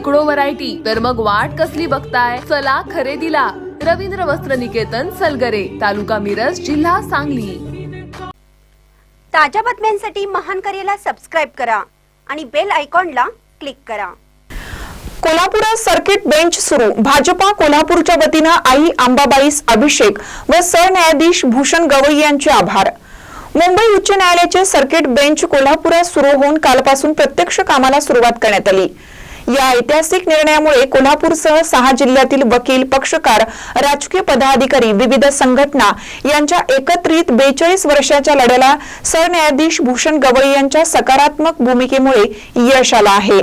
शेकडो व्हरायटी तर मग वाट कसली बघताय? चला खरेदीला. रवींद्र वस्त्र निकेतन सलगरे तालुका मिरज जिल्हा सांगली. ताज्या बातम्यांसाठी महान करेला सबस्क्राईब करा आणि बेल आयकॉनला क्लिक करा. कोल्हापुरात सर्किट बेंच सुरू. भाजपा कोल्हापूरच्या वतीनं आई अंबाबाईस अभिषेक व सरन्यायाधीश भूषण गवई यांचे आभार. मुंबई उच्च न्यायालयाचे सर्किट बेंच कोल्हापुरात सुरू होऊन कालपासून प्रत्यक्ष कामाला सुरुवात करण्यात आली. या ऐतिहासिक निर्णयामुळे कोल्हापूरसह सहा जिल्ह्यातील वकील पक्षकार राजकीय पदाधिकारी विविध संघटना यांच्या एकत्रित बेचाळीस वर्षाच्या लढ्याला सरन्यायाधीश भूषण गवई यांच्या सकारात्मक भूमिकेमुळे यश आलं आहे.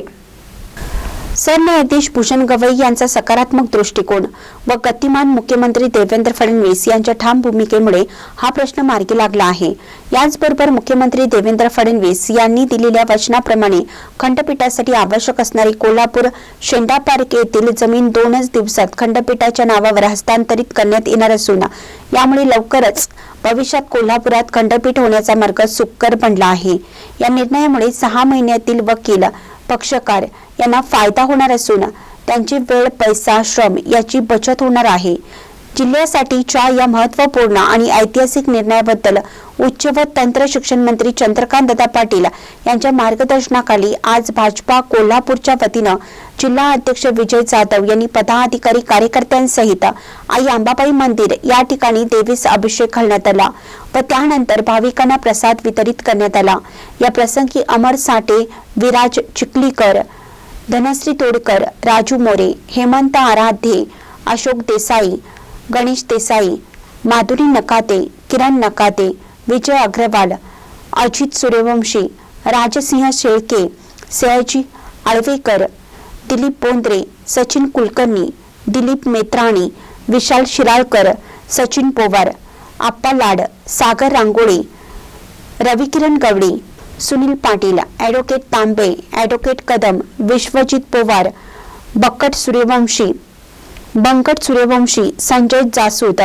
सरन्यायाधीश भूषण गवई यांचा सकारात्मक दृष्टिकोन व गतिमान मुख्यमंत्री देवेंद्र फडणवीस यांच्या ठाम भूमिकेमुळे हा प्रश्न मार्गी लागला आहे. याचबरोबर मुख्यमंत्री देवेंद्र फडणवीस यांनी दिलेल्या वचनाप्रमाणे खंडपीठासाठी आवश्यक असणारी कोल्हापूर शेंडा पार्क येथील जमीन दोनच दिवसात खंडपीठाच्या नावावर हस्तांतरित करण्यात येणार असून यामुळे लवकरच भविष्यात कोल्हापुरात खंडपीठ होण्याचा मार्ग सुकर बनला आहे. या निर्णयामुळे सहा महिन्यातील वकील पक्षकार यांना फायदा होणार असून त्यांची वेळ पैसा श्रम याची बचत होणार आहे. जिल्ह्यासाठीच्या या महत्त्वपूर्ण आणि ऐतिहासिक निर्णयाबद्दल उच्च व तंत्र शिक्षण मंत्री चंद्रकांत दादा पाटील यांच्या मार्गदर्शनाखाली आज भाजपा कोल्हापूरच्या वतीनं जिल्हा अध्यक्ष विजय जाधव यांनी पदाधिकारी कार्यकर्त्यांसहित आई अंबाबाई मंदिर या ठिकाणी देवीस अभिषेक घालण्यात आला व त्यानंतर भाविकांना प्रसाद वितरित करण्यात आला. या प्रसंगी अमर साठे विराज चिखलीकर धनश्री तोडकर राजू मोरे हेमंत आराध्ये अशोक देसाई गणेश देसाई माधुरी नकाते किरण नकाते विजय अग्रवाल अजित सूर्यवंशी राजसिंह शेळके सयाजी आळवेकर दिलीप बोंद्रे सचिन कुलकर्णी दिलीप मेत्राणी विशाल शिराळकर सचिन पोवार आप्पा लाड सागर रांगोळे रविकिरण गवडी सुनील पाटील ॲडव्होकेट तांबे ॲडव्होकेट कदम विश्वजित पोवार बक्कट सूर्यवंशी बंकट सूर्यवंशी संजय जासूद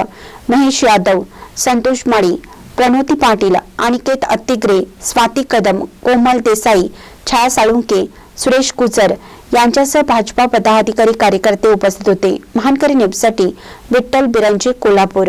महेश यादव संतोष माळी प्रणोती पाटील अनिकेत अत्तिग्रे स्वाती कदम कोमल देसाई छाया साळुंके सुरेश कुचर यांच्यासह भाजपा पदाधिकारी कार्यकर्ते उपस्थित होते. महानकरी न्यूजसाठी विठ्ठल बिरांचे कोल्हापूर.